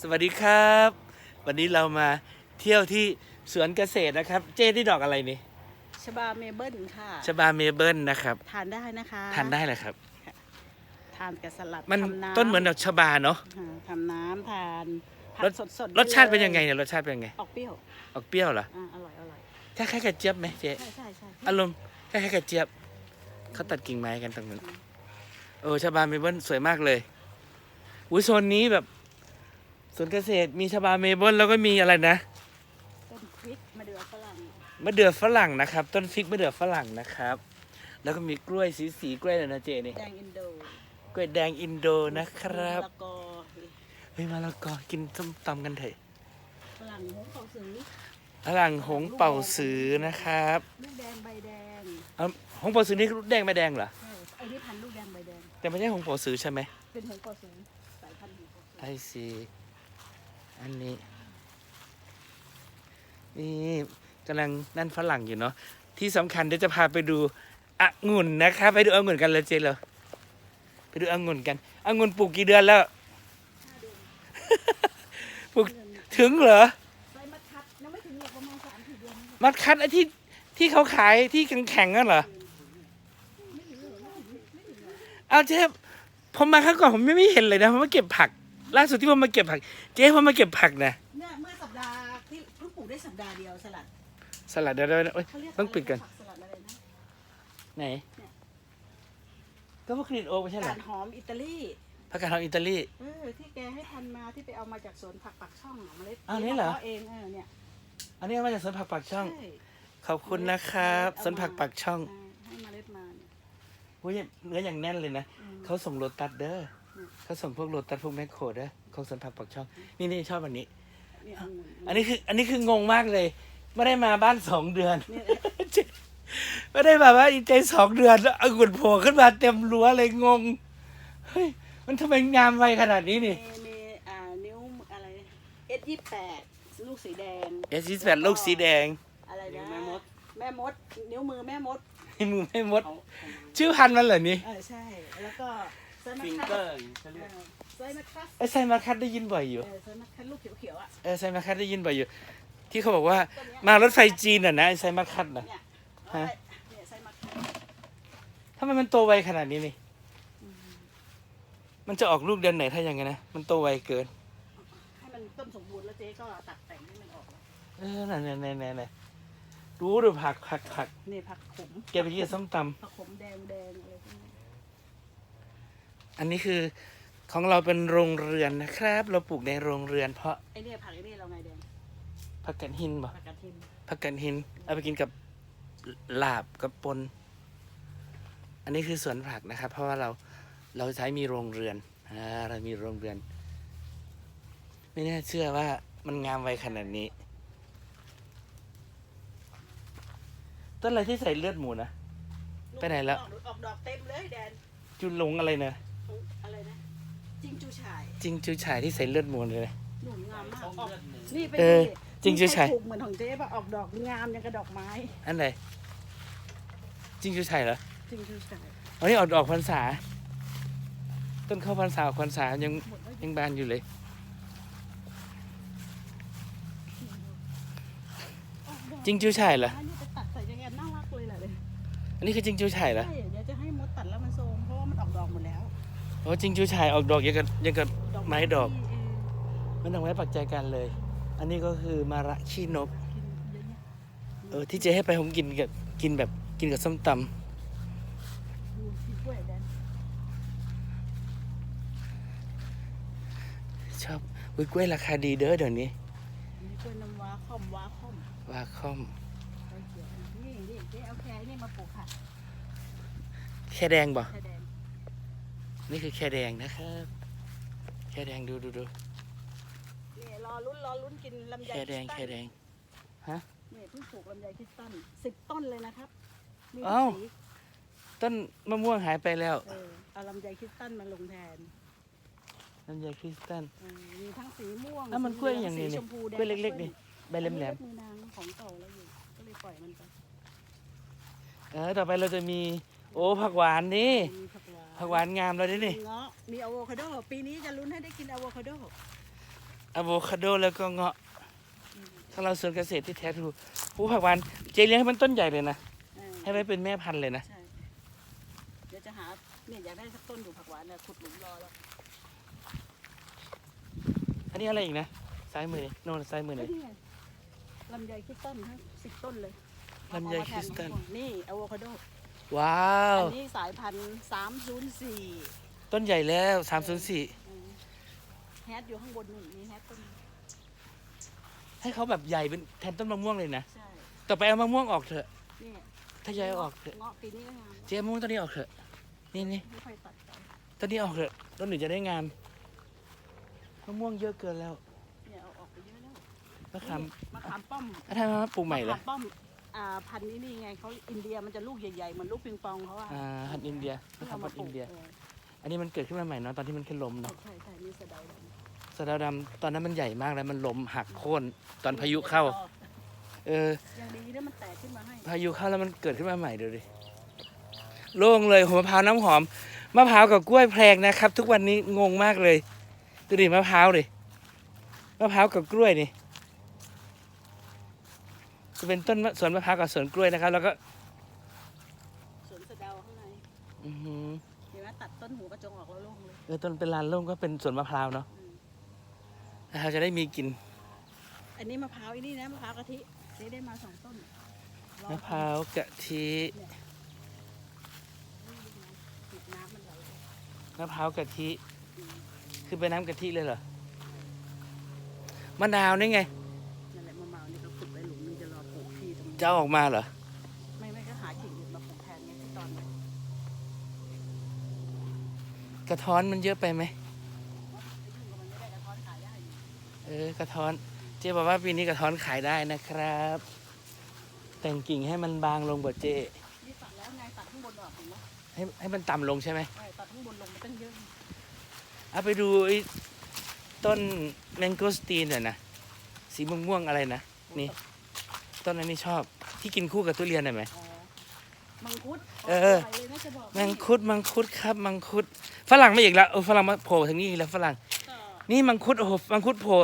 สวัสดีครับ วันนี้เรามาเที่ยวที่สวนเกษตรนะครับ เจ๊ที่ดอกอะไรนี่ชบาเมเบิลค่ะ ชบาเมเบิลนะครับ ทานได้นะคะทานได้เลยครับ ทานกับสลัดมันทำำต้นเหมือนดอกชบาเนาะอ่าทำน้ำทานผัรกสสดๆรสชาติเป็นด้ลยังไงเนี่ยรสชาติเป็นยังไง ออกเปรี้ยวออกเปรี้ยวเหรออ่าอร่อยอร่อยคล้ายๆกับเจี๊ยบไหมเจ๊ ใช่ใช่ใช่อารมณ์คล้ายๆกับเจี๊ยบเขาตัดกิ่งไม้กันตรงนั้นโอ้ชบาเมเบิลสวยมากเลยอุ้ยโซนนี้แบบส วนเกษตรมีชบาเมเบิลแล้วก็มีอะไรนะ ต้นพริกมะเดื่อฝรั่งมะเดื่อฝรั่งนะครับ ต้นฟิกมะเดื่อฝรั่งนะครับ แล้วก็มีกล้วยสีสีๆกล้วยอะไรนะเจนี่แดงอินโดกล้วยแดงอินโดนะครับมะละกอเฮ้ยมาแล้วก็กินส้มตำกันเถอะฝรั่งหงเขาซื้อฝรั่งหงเป่าสือนะครับลูกแดงใบแดงเอาหงเป่าสือนี่ลูกแดงไม่แดงเหรอใช่ไอ้นี่พันธุ์ลูกแดงใบแดงแต่ไม่ใช่หงเป่าสือใช่ไหมเป็นหงเขาซื้อสายพันธุ์หงเขาซื้อไอซี อันนี้ นี่กำลังนั่นฝรั่งอยู่เนาะที่สำคัญเดี๋ยวจะพาไปดูองุ่นนะครับไปดูองุ่นกันเลยเจเลยไปดูองุ่นกันองุ่นปลูกกี่เดือนแล้วปลูกถึงเหรอใบมะคัดยังไม่ถึงหรอกประมาณสามสี่เดือนนี่มัดคัดไอ้ที่ที่เขาขายที่แข็งๆนั่นเหรอเอาเจ๊ผมมาครั้งก่อนผมไม่ไม่เห็นเลยนะผมมาเก็บผัก ล่าสุดที่ผมมาเก็บผัก เจ๊ผมมาเก็บผักนะเนี่ยเมื่อสัปดาห์ที่เพิ่งปลูกได้สัปดาห์เดียวสลัดสลัดเดี๋ยวเดี๋ยวเดี๋ยวโอ๊ยเขาเรียกต้องปิดกันผัสลัดอะไรนะไหน ก็พวกกรีนโอ๊กไม่ใช่เหรกาอดหอมอิตาลีผักกาดหอมอิตาลี เออที่แกให้พันมาที่ไปเอามาจากสวนผักปักช่องอะเมล็ดอ้าวนี่เหรอเองเออเนี่ยอันนี้เอามาจากสวนผักปักช่อง ใช่ขอบคุณนะครับสวนผักปักช่องอ่าให้เมล็ดมาเนี่ยโอ้ยเนื้ออย่างแน่นเลยนะอืม เขาส่งโรตัสเด้ออม เขาส่งพวกโรตัสพวกแมคโครเด้อของสวนผักปักช่องนี่นี่ชอบอันนี้เนี่ยองุ่นอันนี้คือ อันนี้คืองงมากเลยไม่ได้มาบ้านสองเดือนเนี่ยไม่ได้แบบว่าอีใจสองเดือนแล้วองุ่นโผล่ขึ้นมาเต็มรั้วเลยงงเฮ้ยมันทำไมงามไวขนาดนี้นี่ มีมีอ่านิ้วอะไรเอสยี่แปดลูกสีแดง เอสแปดลูกสีแดงอะไรนะแม่มด แม่มด นิ้วมือแม่มด ให้มือไม่มดชื่อพันธุ์มันเหรอนี่ เออใช่ แล้วก็ ไซมัฟิงคัเกอสร์เออไซมัคัสไอ้ไซมาคัดได้ยินบ่อยอยู่ เออไซมัคัสลูกเขียวๆอะเออไซมาคัดได้ยินบ่อยอยู่ ที่เขาบอกว่ามารถไฟจีนอะนะไอ้ไซมาคัดนะ เนี่ยฮะเนี่ยไซมัคัสทำไมมันโตไวขนาดนี้นี่มันจะออกลูกเดือนไหนถ้าอย่างไงนะ มันโตไวเกิน ให้มันต้นสมบูรณ์แล้วเจ๊ก็ตัดแต่งให้มันออกแล้วเออนั่นนั่นนั่นนั่นดูดูผักผักผักนี่ผักขมแกไปกินกับส้มตผักขมแดงแดงอะไรพวกนี้ำ อันนี้คือของเราเป็นโรงเรือนนะครับ เราปลูกในโรงเรือน เพราะไอเนี่ยผักไอเนี่ยเราไงแดงผักกันหินบ่ผักกระเทียมผักกันหิน เอาไปกินกับลาบกับปน อันนี้คือสวนผักนะครับ เพราะว่าเราเราใช้มีโรงเรือนอ่าเรามีโรงเรือน ไม่น่าเชื่อว่ามันงามไวขนาดนี้ ต้นอะไรที่ใส่เลือดหมูนะ ไปไหนแล้ว ออกออกดอกเต็มเลยแดน จุลงอะไรนะ อะไรนะจิงจูฉายจริงจูฉายที่ใส่เลือดหมูเลยนะ หนุนงามมากออกนี่เป็นเออนี่จริงจูฉายปลูกเหมือนของเจ๊ป่ะออกดอกงามยังกระดอกไม้อันไหนจริงจูฉายเหรอจิงจูฉายอันนี้ออกดอกพรรษา ต้นข้าวพรรษาออกพรรษายังหมดแล้วยังบานอยู่เลย ออกดอกจริงจูฉายเหรออันนี้ไปตัดใส่ยังไงน่ารักเลยแหละเลยอันนี้คือจริงจูฉายเหรอ ใช่ อ้จริงจูฉายออกดอกยังกับยังกับดอกไม้ดอกที่เมันต้องไว้ปักใจกันเลย อันนี้ก็คือมาระขี้นกกินเยอะแยะเออที่เจ๊ให้ไปผมกินกับกินแบบกินกับส้มตดูที่กล้วยแดนำชอบอุ้ยกล้วยราคาดีเด้อเดี๋ยวนี้มีกล้วยน้ำว้าค่อมว้าค่อมวาคอมเอาเขียวนี่นี่เจ๊เอาแคนี่มาปลูกค่ะ แค่แดงบ่แคแดง นี่คือแค่แดงนะครับ แค่แดงดูดูดูนี่รอลุ้นรอลุ้นกินลำไยแค่แดงคริสตัลแค่แดงนี่เพิ่งปลูกลำไยคริสตัลสิบต้นเลยนะครับ มีอ้าว สีต้นมะม่วงหายไปแล้วเออเอาลำไยคริสตัลมาลงแทนน้ำยาคริสตัล เออมีทั้งสีม่วงอะมันสีกล้วยเหอย่างนี้สีนี่ชมพูแดงกล้วยเล็กๆนี่ ใบแหลมอันนี้มือนางของเก่าแล้วอยู่ ก็เลยปล่อยมันไปๆเออต่อไปเราจะมี โอ้ผักหวานนี่ มีผักหวาน ผักหวานงามเราด้วยนี่มีเงาะมีอะโวคาโด ปีนี้จะลุ้นให้ได้กินอะโวคาโดอะโวคาโดแล้วก็เงาะ ถ้าเราสวนเกษตรที่แท้ทรูผู้ผักหวานเจเลี้ยงให้มันต้นใหญ่เลยนะเออให้ไว้เป็นแม่พันธุ์เลยนะใช่เดี๋ยวจะหาเนี่ยอยากได้สักต้นอยู่ผักหวานเนี่ยขุดหลุมรอแล้วอันนี้อะไรอีกนะซ้ายมือนี่โน่นซ้ายมือก็นี่นี่ไงลำไยคิดต้นทั้งสิบต้นเลยลำไยคริสตัลนี่อะโวคาโด ว้าว อันนี้สายพันธุ์สามศูนย์สี่ต้นใหญ่แล้ว304แฮทอยู่ข้างบนหนึ่งมีแฮทต้นหนึ่งให้เขาแบบใหญ่เป็นแทนต้นมะม่วงเลยนะ ใช่ ต่อไปเอามะม่วงออกเถอะ นี่ถ้าย้ายเอาออกเถอะ เงาะปีนี้ก็งามเจ๊มะม่วงต้นนี้ออกเถอะ นี่นี่ไม่ค่อยตัดกันต้นนี้ออกเถอะต้นหนึ่งจะได้งามมะม่วงเยอะเกินแล้วเนี่ยเอาออกไปเยอะแล้วมะขามนี่มะขามป้อมอะทำไมมาปลูกใหม่เหรอะขามป้อม อ่าพันธุ์นี้นี่ไงเขาอินเดียมันจะลูกใหญ่ๆเหมือนลูกปิงปองเขาอะอ่าฮันอินเดียมะที่ขามเอาพัมานปธุ์ลูอิกนเดียเอออันนี้มันเกิดขึ้นมาใหม่เนาะตอนที่มันแค่ล้มใช่เนาะใช่ใช่นี่สะเดาดสะเดาวดำตอนนั้นมันใหญ่มากแล้วมันล้มหักโค่นตอนพายุเข้า เออ ยังดีนะมันแตกขึ้นมาให้พายุเข้าแล้วมันเกิดขึ้นมาใหม่ดูดิโล่งเลยหัวมะพร้าวน้ำหอมมะพร้าวกับกล้วยแพลงนะครับ ทุกวันนี้งงมากเลย ดูดิมะพร้าวดิมะพร้าวกับกล้วยนี่ จะเป็นต้นมะสวนมะพร้าวกับสวนกล้วยนะครับ แล้วก็สวนสะเดาข้างในอื้อหือเห็นไหมตัดต้นหูกระจงออกแล้วโล่งเลยเออต้นเป็นลานโล่งก็เป็นสวนมะพร้าวเนาะอืมเราจะได้มีกินอันนี้มะพร้าวอันนี้นะมะพร้าวกะทินี่ได้มาสองต้นรอมะพร้าวกะทิติดน้ำมันไหลไปมะพร้าวกะทิ คือเป็นน้ำกะทิเลยเหรอมะนาวนี่ไง จะเอาออกมาเหรอ ไม่ไม่ก็หากิ่งอื่นมาปลูกแทนไงที่ตอนนี้กระท้อนมันเยอะไปไหมไอ้ยุ่งกับมันไม่ได้กระท้อนขายได้อยู่เออกระท้อน เจ๊บอกว่าปีนี้กระท้อนขายได้นะครับ แต่งกิ่งให้มันบางลงกว่าเจ๊นี่ตัดแล้วไงตัดข้างบนออกเห็นไหมให้ให้มันต่ำลงใช่ไหมใช่ตัดข้างบนลงมาตั้งเยอะเอาไปดูไอ้ต้นแมงโกสตีนน่ะนะ สีม่วงม่วงๆอะไรนะ นี่ต้ นนั้นนี่ชอบที่กินคู่กับทุเรียนได้ไหมอ๋อมังคุดเออใหญ่เลยนะจะบอกมังคุดมังคุดครับ มังคุดฝรั่งไม่อีกแล้วเออฝรั่งมาโผล่ถึงนี่อีกแล้วฝรั่งก็นี่มังคุดโอ้โหมังคุดโผล่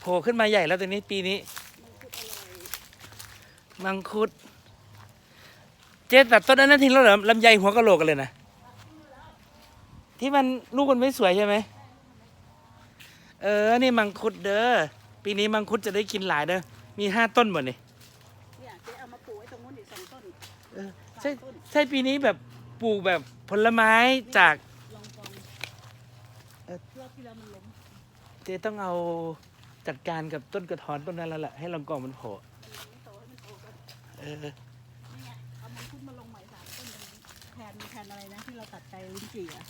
โผล่ขึ้นมาใหญ่แล้วตัวนี้ปีนี้ มังคุดอร่อยมังคุด เจ๊ตัดต้นนั้นทิ้งแล้วเหรอลำไยหัวกะโหลกกันเลยนะที่มันลูกมันไม่สวยใช่ไหมเออนี่มังคุดเด้อปีนี้มังคุดจะได้กินหลายเด้อมีห้าต้นหมดนี่ ช่ใช่ปีนี้แบบปลูกแบบผลไม้จากลองกองเอ่อรอบที่แล้วมันล้มเจ๊ต้องเอาจัดการกับต้นกระท้อนต้นนั้นแล้วแหละให้ลองกองมันโผล่มันไม่โตให้มันโตกันเออนี่ไงเอามังคุดมาลงใหม่สามต้นตรงนี้แทนแทนอะไรนะที่เราตัดใจลิ้นจี่อะ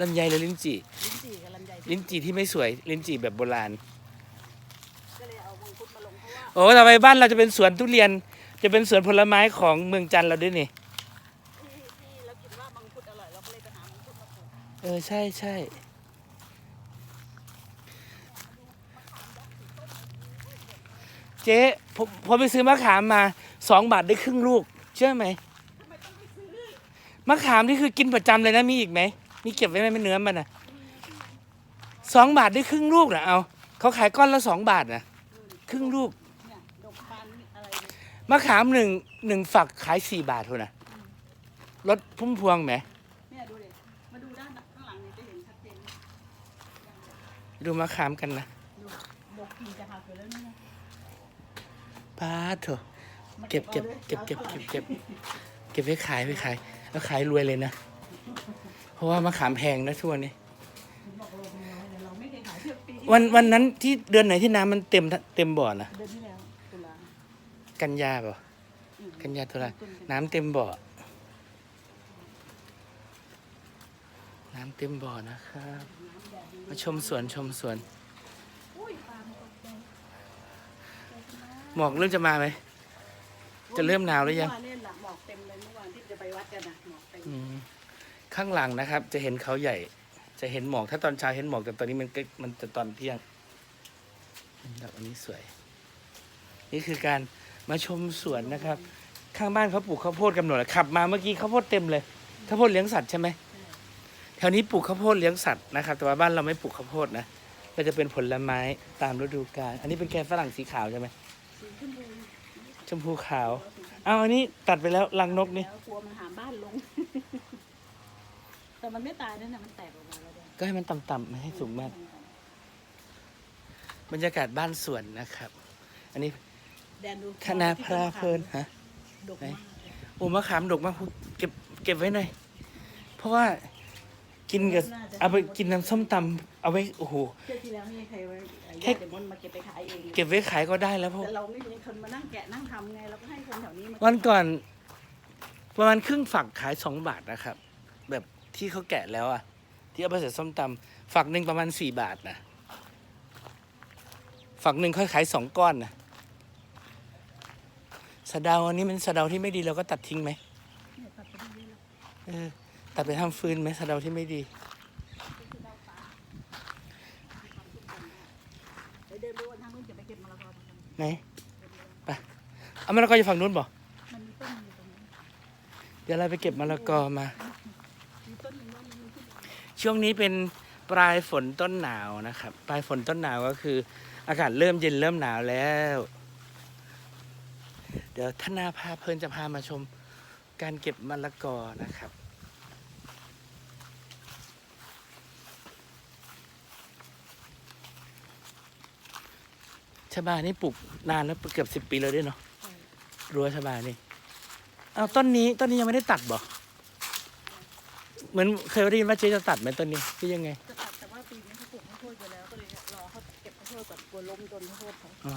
ลำไยหรือลิ้นจี่ลิ้นจี่กับลำไยที่ลิ้นจี่ที่ไม่สวยลิ้นจี่แบบโบราณก็เลยเอามังคุดมาลงเพราะว่าโอ้ต่อไปบ้านเราจะเป็นสวนทุเรียน จะเป็นสวนผลไม้ของเมืองจันทร์เราด้วยนี่ที่ที่เราคิดว่ามังคุดอร่อยเราก็เลยไปหามังคุดมาปลูกเออใช่ใช่เจ๊ผมผมไปซื้อมะขามมาสองบาทได้ครึ่งลูก เชื่อไหมมะขามนี่คือกินประจำเลยนะมีอีกไหมมีเก็บไว้ไหมไม่เนื้อมันอะสองบาทได้ครึ่งลูกนะเอาเขาขายก้อนละสองบาทนะครึ่งลูก มะขามหนึ่งหนึ่งฝักขายสี่บาทคุณนะรถพุ่มพวงไหมเนี่ยดูดิมาดูด้านข้างหลังนี่จะเห็นชัดเจนดูมะขามกันนะดูดอกกิ่งจะหักอยู่แล้วนี่นะป้าดเถอะมาเก็บเก็บอาลยเก็บเก็บเก็บเก็บเก็บไว้ขายไว้ขายแล้วขายรวยเลยนะ เพราะว่ามะขามแพงนะทุกวันนี้บอกเราเป็นร้อยเลยเราไม่เคยขายเพื่อปีที่วันวันนั้นที่เดือนไหนที่น้ำมันเต็มเต็มบ่อนะเดือนที่แล้วตุลา กันยาเปล่าอืมกันยาตุลาต้นกันน้ำเต็มบ่อ น้ำเต็มบ่อนะครับ มาชมสวนชมสวนอุ้ยปลามันตกใจหมอกเริ่มจะมาไหม จะเริ่มหนาวหรือยังเมื่อวานเนี่ยหมอกเต็มเลยเมื่อวานที่จะไปวัดกันนะหมอกเต็มอืมข้างหลังนะครับ จะเห็นเขาใหญ่ จะเห็นหมอกถ้าตอนเช้าเห็นหมอกแต่ตอนนี้มันใกล้มันจะตอนเที่ยงดอกอันนี้สวย นี่คือการ มาชมสวนนะครับ ข้างบ้านเขาปลูกข้าวโพดกันหมดเลยขับมาเมื่อกี้ข้าวโพดเต็มเลยข้าวโพดเลี้ยงสัตว์ใช่ไหมแถวนี้ปลูกข้าวโพดเลี้ยงสัตว์นะครับ แต่ว่าบ้านเราไม่ปลูกข้าวโพดนะก็จะเป็นผลไม้ตามฤดูกาลอันนี้เป็นแกฝรั่งสีขาวใช่ไหมสีชมพูชมพูขาวเอาอันนี้ตัดไปแล้วรังนกนี่แล้วกลัวมันหาบ้านลง แต่มันไม่ตายนั่นน่ะมันแตกออกมาแล้วด้วยก็ให้มันต่ำๆไม่ให้สูงมาก บรรยากาศบ้านสวนนะครับ อันนี้ แดนดูคณะพระเพลินฮะดกไหนมากโอ้มะขามดกมากคุณเก็บเก็บไว้หน่อย เพราะว่ากินกับเอาไปกินน้ำส้มตำเอาไว้โอ้โหเชื่อที่แล้วนี่ใครไว้ไอ้แค่ญาติเดี๋ยวมันมาเก็บไปขายเองเก็บไว้ขายก็ได้แล้วเพราะแต่เราไม่มีคนมานั่งแกะนั่งทำไงเราก็ให้คนแถวนี้มาวันก่อน ประมาณครึ่งฝักขายสองบาทนะครับ แบบที่เขาแกะแล้วอะ ที่เอาไปใส่ส้มตำฝักหนึ่งประมาณสี่บาทนะฝักหนึ่งค่อยขายสองก้อนนะ สะเดาอันนี้มันสะเดาที่ไม่ดีเราก็ตัดทิ้งไหมเนี่ยตัดไปเรื่ออตัดไปทำฟืนไหมสะเดาที่ไม่ดีไหนไปเอามะละกออยู่ฝั่งนู้นบ่เดี๋ยวเราไปเก็บมะละกอมา ช่วงนี้เป็นปลายฝนต้นหนาวนะครับ ปลายฝนต้นหนาวก็คือ อากาศเริ่มเย็นเริ่มหนาวแล้ว เดี๋ยวท่านนาพาเพลินจะพามาชมการเก็บมะละกอนะครับชะบานี่ปลูกนานแล้วเกือบสิบปีเลยด้วยเนาะใช่รั้วชะบานี่เอาต้นนี้ต้นนี้ยังไม่ได้ตัดบ่เหมือนเคยได้ยินว่าเจ๊จะตัดไหมต้นนี้คือยังไงจะตัดแต่ว่าปีนี้เขาปลูกข้าวโพดไปแล้วก็เลยรอเขาเก็บข้าวโพดก่อนกลัวล้มจนข้าวโพดเขาอ๋อ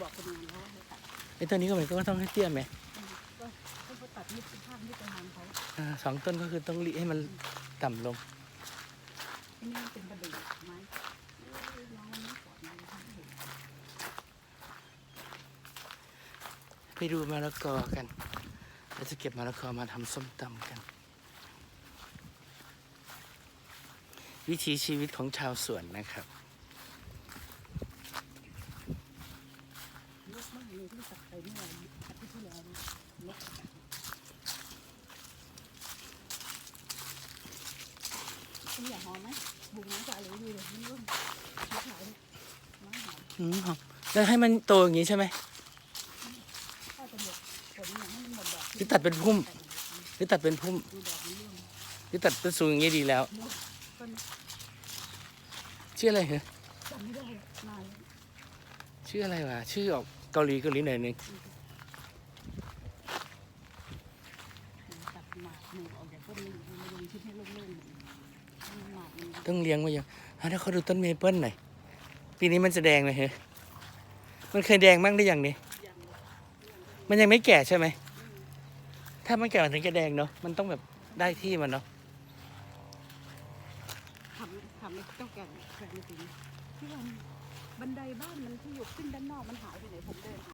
บอกคนงานเขาว่าให้ตัด ไอ้ต้นนี้ก็เหมือนก็ต้องให้เตี้ยไหมอืมก็ให้เขาตัดนิดข้างนิดประมาณเขาอ่าสองต้นก็คือต้องรีให้มันต่ำลงที่นี่เป็นประเด็นไม้เอ้ยน้องมันไม่ปลอดภัยทำให้เห็นไปดูมะละกอกันเราจะเก็บมะละกอมาทำส้มตำกัน วิถีชีวิตของชาวสวนนะครับ นกมากเลยที่ตัดไปเมื่ออาทิตย์ที่แล้วเนี่ยนกคุณอยากหอมไหมบุก น้ำจ่เลยมันร่มชิบหายเลยน้หอมอืมหอมแล้วให้มันโตอย่างนี้ใช่ไหมถ้าจะหมดผลอย่างให้มันหมดดอกหรือตัดเป็นพุ่ม หรือตัดเป็นพุ่ม ดูดอกมันร่วงหรือตัดเป็นสูงอย่างนี้ดีแล้ว ต้นชื่ออะไรเหรอจำไม่ได้นานชื่ออะไรวะชื่อออกเกาหลีเกาหลีหน่อยหนึงตัดหมากหนึ่งออกจากต้นนึงมันลงชิ้นให้โล่งๆมันหมากมัน ต้องเลี้ยงไว้ยังอะถ้าเขาดูต้นเมเปิลหน่อย ปีนี้มันจะแดงไหมเหรอมันเคยแดงบ้างหรือยังนี่ยมันยังไม่แก่ใช่ไหม ถ้ามันแก่มันถึงจะแดงเนาะ มันต้องแบบได้ที่มันเนาะทำทำไม่ต้องแก่แก่จริงที่ว่าบันไดบ้านมันที่อยู่ขึ้นด้านนอกมันหายไปไหนผมเดิน